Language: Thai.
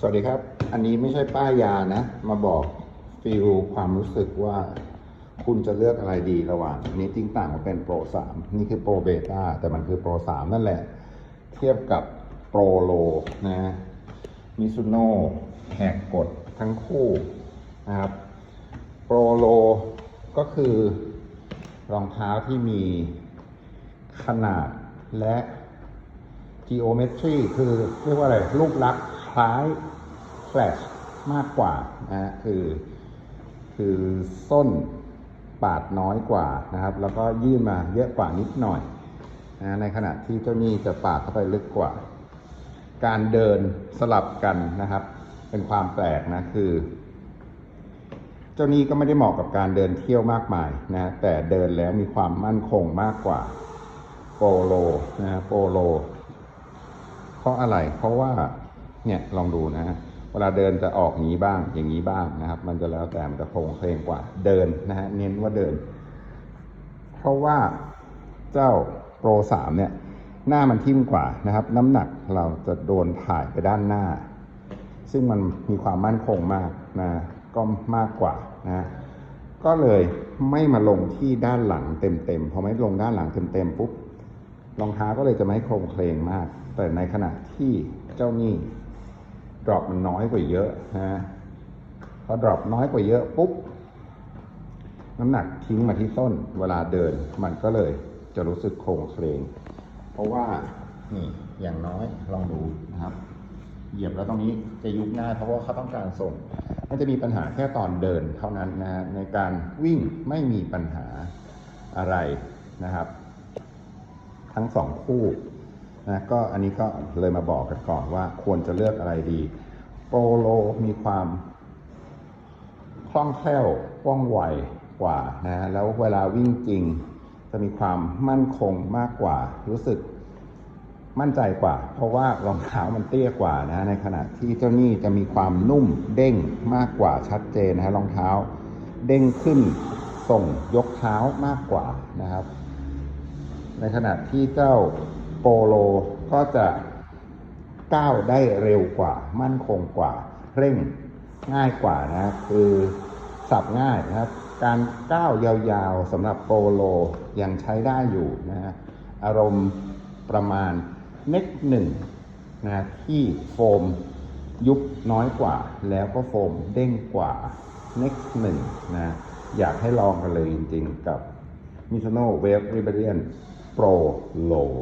สวัสดีครับ อันนี้ไม่ใช่ป้ายยานะ มาบอกฟิลความรู้สึกว่าคุณจะเลือกอะไรดีระหว่างอันนี้จริงต่างกันเป็นโปร3นี่คือโปรเบต้าแต่มันคือโปร3นั่นแหละ เทียบกับโปรโลนะมิซุโน่แหกกฎทั้งคู่นะครับโปรโลก็คือรองเท้าที่มีขนาดและ geometry คือเรียกว่าอะไรรูปลักษณ์ ล้าย flash มากกว่านะฮะคือ คือส้นปาดน้อยกว่านะครับ แล้วก็ยื่นมาเยอะกว่านิดหน่อยนะในขณะที่เจ้านี่จะปาดเข้าไปลึกกว่า การเดินสลับกันนะครับ เป็นความแปลกนะคือ เจ้านี้ก็ไม่ได้เหมาะกับการเดินเที่ยวมากมายนะแต่เดินแล้วมีความมั่นคงมากกว่าโปโลนะโปโล เพราะอะไรเพราะว่า เนี่ยลองดูนะฮะเวลาเดินจะออกงนี้บ้างอย่างนี้บ้างนะครับ มันจะแล้วแต่มันจะโครงเพลงกว่าเดินนะฮะเน้นว่าเดิน เพราะว่าเจ้าโปรสามเนี่ยหน้ามันทิ่มกว่านะครับ น้ำหนักเราจะโดนถ่ายไปด้านหน้า ซึ่งมันมีความมั่นคงมากนะก็มากกว่านะก็เลยไม่มาลงที่ด้านหลังเต็มๆพอไม่ลงด้านหลังเต็มๆปุ๊บรองเท้าก็เลยจะไม่โครงเคลงมาก แต่ในขณะที่เจ้านี่ ดรอปมันน้อยกว่าเยอะนะพอดรอปน้อยกว่าเยอะปุ๊บน้ำหนักทิ้งมาที่ส้นเวลาเดินมันก็เลยจะรู้สึกโครงเคลงเพราะว่านี่อย่างน้อยลองดูนะครับ เหยียบแล้วตรงนี้จะยุบง่าเพราะว่าเขาต้องการส่ง มันจะมีปัญหาแค่ตอนเดินเท่านั้นนะฮะในการวิ่งไม่มีปัญหาอะไรนะครับ ทั้งสองคู่ นะก็อันนี้ก็เลยมาบอกกันก่อนว่าควรจะเลือกอะไรดีโปโลมีความคล่องแคล่วว่องไวกว่านะแล้วเวลาวิ่งจริง จะมีความมั่นคงมากกว่า รู้สึกมั่นใจกว่า เพราะว่ารองเท้ามันเตี้ยกว่านะในขณะที่เจ้านี่จะมีความนุ่มเด้งมากกว่าชัดเจนนะฮะรองเท้า เด้งขึ้นส่งยกเท้ามากกว่านะครับ ในขณะที่เจ้า โปโลก็จะก้าวได้เร็วกว่า มั่นคงกว่า เร่งง่ายกว่านะคือสับง่ายนะครับ การก้าวยาวๆสำหรับโปโลยังใช้ได้อยู่นะฮะอารมณ์ประมาณเน็กหนึ่งนะที่โฟมยุบน้อยกว่า แล้วก็โฟมเด้งกว่าเน็กหนึ่งนะอยากให้ลองกันเลยจริงๆกับ Mizuno Wave Rebellion Pro Low